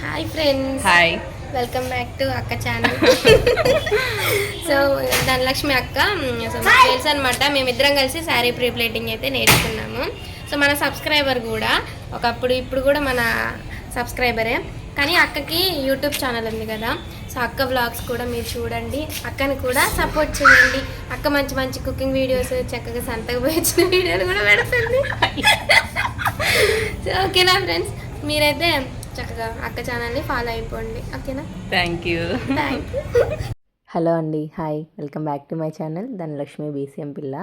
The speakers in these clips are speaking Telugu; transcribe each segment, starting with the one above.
Hi friends hi welcome back to అక్క ఛానల్ సో ధనలక్ష్మి అక్క సో మాకు తెలుసు అనమాట మేమిద్దరం కలిసి శారీ ప్రీ ప్లేటింగ్ అయితే నేర్చుకున్నాము. సో మన సబ్స్క్రైబర్ కూడా ఒకప్పుడు ఇప్పుడు కూడా మన సబ్స్క్రైబరే కానీ అక్కకి యూట్యూబ్ ఛానల్ ఉంది కదా. సో అక్క వ్లాగ్స్ కూడా మీరు చూడండి. అక్కని కూడా సపోర్ట్ చేయండి. అక్క మంచి మంచి కుకింగ్ వీడియోస్ చక్కగా సంతకు పోయి వచ్చిన వీడియోలు కూడా పెడుతుంది. సో ఓకేనా ఫ్రెండ్స్ మీరైతే చక్కగా అక్క ఛానల్ని ఫాలో అయిపోండి. ఓకేనా? Thank you thank you hello అండి. Hi welcome back to my channel Dhanalakshmi BCM పిల్ల.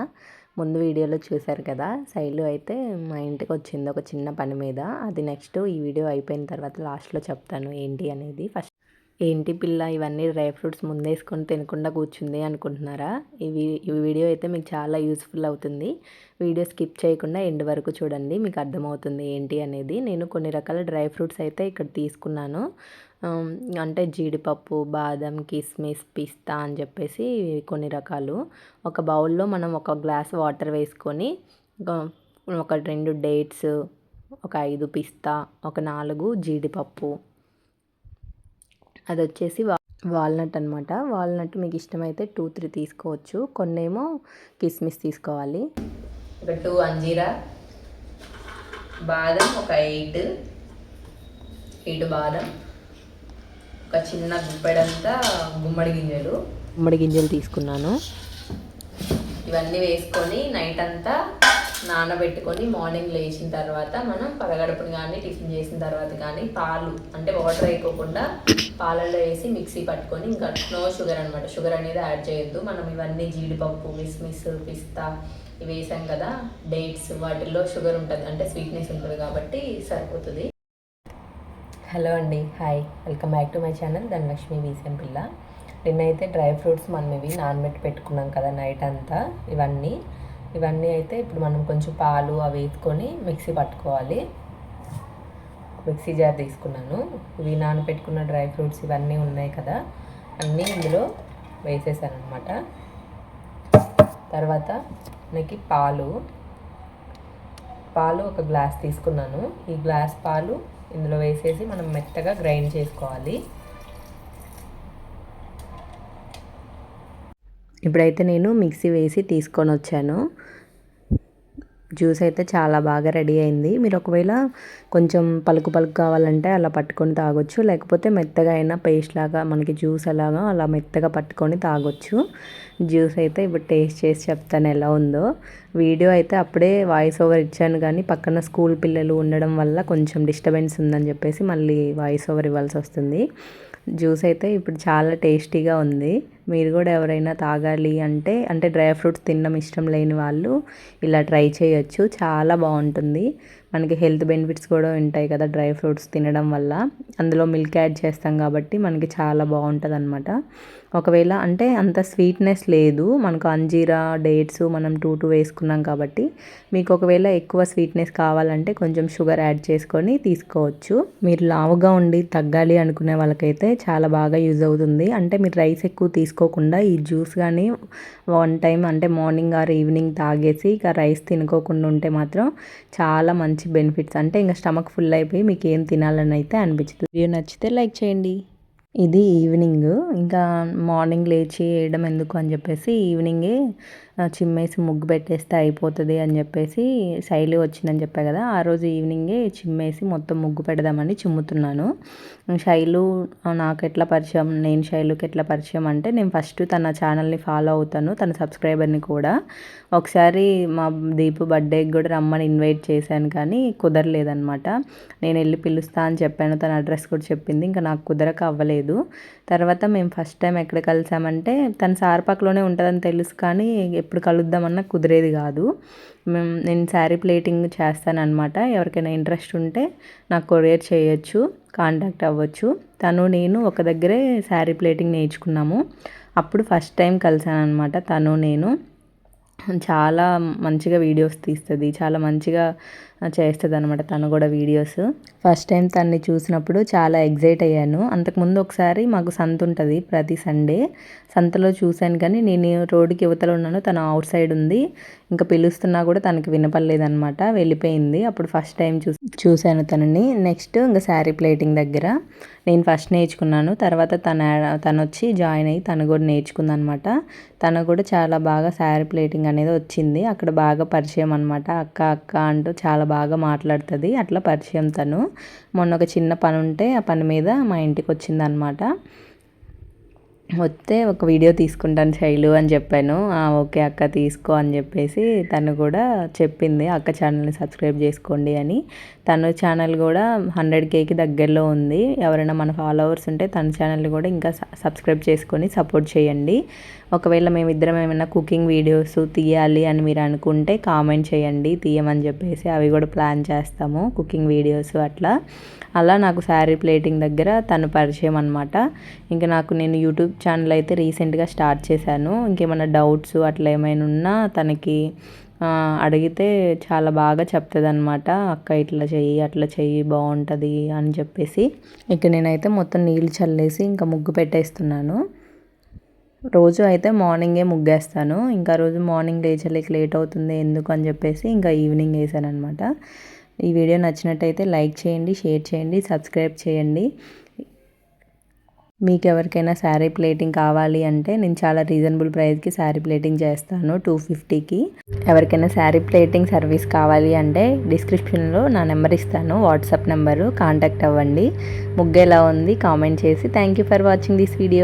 ముందు వీడియోలో చూశారు కదా శైలు అయితే మా ఇంటికి వచ్చింది ఒక చిన్న పని మీద. అది నెక్స్ట్ ఈ వీడియో అయిపోయిన తర్వాత లాస్ట్లో చెప్తాను ఏంటి అనేది. ఫస్ట్ ఏంటి పిల్ల ఇవన్నీ డ్రై ఫ్రూట్స్ ముందేసుకొని తినకుండా కూర్చుంది అనుకుంటున్నారా? ఇవి ఈ వీడియో అయితే మీకు చాలా యూస్ఫుల్ అవుతుంది. వీడియో స్కిప్ చేయకుండా ఎండ్ వరకు చూడండి మీకు అర్థమవుతుంది ఏంటి అనేది. నేను కొన్ని రకాల డ్రై ఫ్రూట్స్ అయితే ఇక్కడ తీసుకున్నాను. అంటే జీడిపప్పు బాదం కిస్మిస్ పిస్తా అని చెప్పేసి కొన్ని రకాలు. ఒక బౌల్లో మనం ఒక గ్లాస్ వాటర్ వేసుకొని ఒక రెండు డేట్స్ ఒక ఐదు పిస్తా ఒక నాలుగు జీడిపప్పు అది వచ్చేసి వా వాల్నట్ అనమాట వాల్నట్ మీకు ఇష్టమైతే టూ త్రీ తీసుకోవచ్చు. కొన్నేమో కిస్మిస్ తీసుకోవాలి. ఒక టూ అంజీరా బాదం ఒక ఎయిట్ ఎయిట్ బాదం ఒక చిన్న గుప్పెడంతా గుమ్మడి గింజలు. గుమ్మడి గింజలు తీసుకున్నాను. ఇవన్నీ వేసుకొని నైట్ అంతా నానబెట్టుకొని మార్నింగ్ లేచిన తర్వాత మనం పరగడుపుని కానీ టిఫిన్ చేసిన తర్వాత కానీ పాలు అంటే వాటర్ వేయకోకుండా పాలల్లో వేసి మిక్సీ పట్టుకొని ఇంకా నో షుగర్ అనమాట షుగర్ అనేది యాడ్ చేయొద్దు. మనం ఇవన్నీ జీడిపప్పు మిస్మిస్ పిస్తా ఇవి వేసాం కదా డేట్స్ వాటిల్లో షుగర్ ఉంటుంది. అంటే స్వీట్నెస్ ఉంటుంది కాబట్టి సరిపోతుంది. హలో అండి. Hi. Welcome back to my channel Dhanalakshmi వీసెం పిల్ల. నిన్నైతే డ్రై ఫ్రూట్స్ మనం ఇవి నానబెట్టి పెట్టుకున్నాం కదా నైట్ అంతా. ఇవన్నీ ఇవన్నీ అయితే ఇప్పుడు మనం కొంచెం పాలు అవి వేసుకొని మిక్సీ పట్టుకోవాలి. మిక్సీ జార్ తీసుకున్నాను. ఇవి నానబెట్టుకున్న డ్రై ఫ్రూట్స్ ఇవన్నీ ఉన్నాయి కదా అన్నీ ఇందులో వేసేసాను అనమాట తర్వాత మనకి పాలు. పాలు ఒక గ్లాస్ తీసుకున్నాను. ఈ గ్లాస్ పాలు ఇందులో వేసేసి మనం మెత్తగా గ్రైండ్ చేసుకోవాలి. ఇప్పుడైతే నేను మిక్సీ వేసి తీసుకొని వచ్చాను జ్యూస్ అయితే చాలా బాగా రెడీ అయింది. మీరు ఒకవేళ కొంచెం పలుకు పలుకు కావాలంటే అలా పట్టుకొని తాగొచ్చు. లేకపోతే మెత్తగా అయినా పేస్ట్ లాగా మనకి జ్యూస్ అలాగా అలా మెత్తగా పట్టుకొని తాగొచ్చు. జ్యూస్ అయితే ఇప్పుడు టేస్ట్ చేసి చెప్తాను ఎలా ఉందో. వీడియో అయితే అప్పుడే వాయిస్ ఓవర్ ఇచ్చాను కానీ పక్కన స్కూల్ పిల్లలు ఉండడం వల్ల కొంచెం డిస్టర్బెన్స్ ఉందని చెప్పేసి మళ్ళీ వాయిస్ ఓవర్ ఇవ్వాల్సి వస్తుంది. జ్యూస్ అయితే ఇప్పుడు చాలా టేస్టీగా ఉంది. మీరు కూడా ఎవరైనా తాగాలి అంటే అంటే డ్రై ఫ్రూట్స్ తినడం ఇష్టం లేని వాళ్ళు ఇలా ట్రై చేయొచ్చు. చాలా బాగుంటుంది. మనకి హెల్త్ బెనిఫిట్స్ కూడా ఉంటాయి కదా డ్రై ఫ్రూట్స్ తినడం వల్ల. అందులో మిల్క్ యాడ్ చేస్తాం కాబట్టి మనకి చాలా బాగుంటుంది అనమాట ఒకవేళ అంటే అంత స్వీట్నెస్ లేదు మనకు అంజీరా డేట్స్ మనం టూ టూ వేసుకున్నాం కాబట్టి మీకు ఒకవేళ ఎక్కువ స్వీట్నెస్ కావాలంటే కొంచెం షుగర్ యాడ్ చేసుకొని తీసుకోవచ్చు. మీరు లావుగా ఉండి తగ్గాలి అనుకునే వాళ్ళకైతే చాలా బాగా యూజ్ అవుతుంది. అంటే మీరు రైస్ ఎక్కువ తీసుకోకుండా ఈ జ్యూస్ కానీ వన్ టైం అంటే మార్నింగ్ ఆర్ ఈవినింగ్ తాగేసి ఇక రైస్ తినుకోకుండా ఉంటే మాత్రం చాలా మంచి బెనిఫిట్స్. అంటే ఇంకా స్టమక్ ఫుల్ అయిపోయి మీకు ఏం తినాలని అయితే అనిపించదు. వీడియో నచ్చితే లైక్ చేయండి. ఇది ఈవినింగ్. ఇంకా మార్నింగ్ లేచి వేయడం ఎందుకు అని చెప్పేసి ఈవినింగే చిమ్మేసి ముగ్గు పెట్టేస్తే అయిపోతుంది అని చెప్పేసి శైలి వచ్చిందని చెప్పా కదా ఆ రోజు ఈవినింగే చిమ్మేసి మొత్తం ముగ్గు పెడదామని చిమ్ముతున్నాను. శైలు నాకు ఎట్లా పరిచయం నేను శైలుకి ఎట్లా పరిచయం అంటే నేను ఫస్ట్ తన ఛానల్ని ఫాలో అవుతాను తన సబ్స్క్రైబర్ని కూడా. ఒకసారి మా దీపు బర్త్డేకి కూడా రమ్మని ఇన్వైట్ చేశాను కానీ కుదరలేదనమాట నేను వెళ్ళి పిలుస్తా అని చెప్పాను తన అడ్రస్ కూడా చెప్పింది ఇంకా నాకు కుదరక అవ్వలేదు. తర్వాత మేము ఫస్ట్ టైం ఎక్కడ కలిసామంటే తన సార్పాక్లోనే ఉంటుందని తెలుసు కానీ ఎప్పుడు కలుద్దామన్నా కుదిరేది కాదు. మేము నేను శారీ ప్లేటింగ్ చేస్తానన్నమాట. ఎవరికైనా ఇంట్రెస్ట్ ఉంటే నాకు కొరియర్ చేయొచ్చు కాంటాక్ట్ అవ్వచ్చు. తను నేను ఒక దగ్గరే శారీ ప్లేటింగ్ నేర్చుకున్నాము. అప్పుడు ఫస్ట్ టైం కలిసాను అనమాట తను నేను. చాలా మంచిగా వీడియోస్ తీస్తుంది చాలా మంచిగా చేస్తుంది అనమాట తను కూడా వీడియోస్. ఫస్ట్ టైం తన్ని చూసినప్పుడు చాలా ఎగ్జైట్ అయ్యాను. అంతకుముందు ఒకసారి మాకు సంత ఉంటుంది ప్రతి సండే సంతలో చూశాను కానీ నేను రోడ్డుకి యువతలో ఉన్నాను తను అవుట్ సైడ్ ఉంది. ఇంకా పిలుస్తున్నా కూడా తనకి వినపడలేదనమాట వెళ్ళిపోయింది. అప్పుడు ఫస్ట్ టైం చూ చూశాను తనని. నెక్స్ట్ ఇంకా శారీ ప్లేటింగ్ దగ్గర నేను ఫస్ట్ నేర్చుకున్నాను. తర్వాత తన తను వచ్చి జాయిన్ అయ్యి తను కూడా నేర్చుకుందనమాట తను కూడా చాలా బాగా శారీ ప్లేటింగ్ అనేది వచ్చింది. అక్కడ బాగా పరిచయం అనమాట అక్క అక్క అంటూ చాలా బాగా మాట్లాడుతుంది. అట్లా పరిచయం తను. మొన్న ఒక చిన్న పని ఉంటే ఆ పని మీద మా ఇంటికి వచ్చిందనమాట వస్తే ఒక వీడియో తీసుకుంటాను శైలు అని చెప్పాను. ఓకే అక్క తీసుకో అని చెప్పేసి తను కూడా చెప్పింది. అక్క ఛానల్ని సబ్స్క్రైబ్ చేసుకోండి అని. తను ఛానల్ కూడా హండ్రెడ్ కేకి దగ్గరలో ఉంది. ఎవరైనా మన ఫాలోవర్స్ ఉంటే తన ఛానల్ని కూడా ఇంకా సబ్స్క్రైబ్ చేసుకొని సపోర్ట్ చేయండి. ఒకవేళ మేమిద్దరం ఏమైనా కుకింగ్ వీడియోస్ తీయాలి అని మీరు అనుకుంటే కామెంట్ చేయండి. తీయమని చెప్పేసి అవి కూడా ప్లాన్ చేస్తాము కుకింగ్ వీడియోస్ అట్లా. అలా నాకు శారీ ప్లేటింగ్ దగ్గర తను పరిచయం అనమాట ఇంకా నాకు నేను యూట్యూబ్ ఛానల్ అయితే రీసెంట్గా స్టార్ట్ చేశాను. ఇంకేమైనా డౌట్స్ అట్లా ఏమైనా ఉన్నా తనకి అడిగితే చాలా బాగా చెప్తుంది అనమాట అక్క ఇట్లా చెయ్యి అట్లా చెయ్యి బాగుంటుంది అని చెప్పేసి. ఇక నేనైతే మొత్తం నీళ్ళు చల్లేసి ఇంకా ముగ్గు పెట్టేస్తున్నాను. రోజు అయితే మార్నింగే ముగ్గేస్తాను. ఇంకా రోజు మార్నింగ్ లేచలేక లేట్ అవుతుంది ఎందుకు అని చెప్పేసి ఇంకా ఈవినింగ్ వేసాను అనమాట ఈ వీడియో నచ్చినట్టయితే లైక్ చేయండి షేర్ చేయండి సబ్స్క్రైబ్ చేయండి. మీకు ఎవరికైనా శారీ ప్లేటింగ్ కావాలి అంటే నేను చాలా రీజనబుల్ ప్రైస్కి శారీ ప్లేటింగ్ చేస్తాను టూ ఫిఫ్టీకి. ఎవరికైనా శారీ ప్లేటింగ్ సర్వీస్ కావాలి అంటే డిస్క్రిప్షన్లో నా నెంబర్ ఇస్తాను వాట్సాప్ నెంబరు కాంటాక్ట్ అవ్వండి. ముగ్గు ఎలా ఉంది కామెంట్ చేసి. Thank you for watching this video.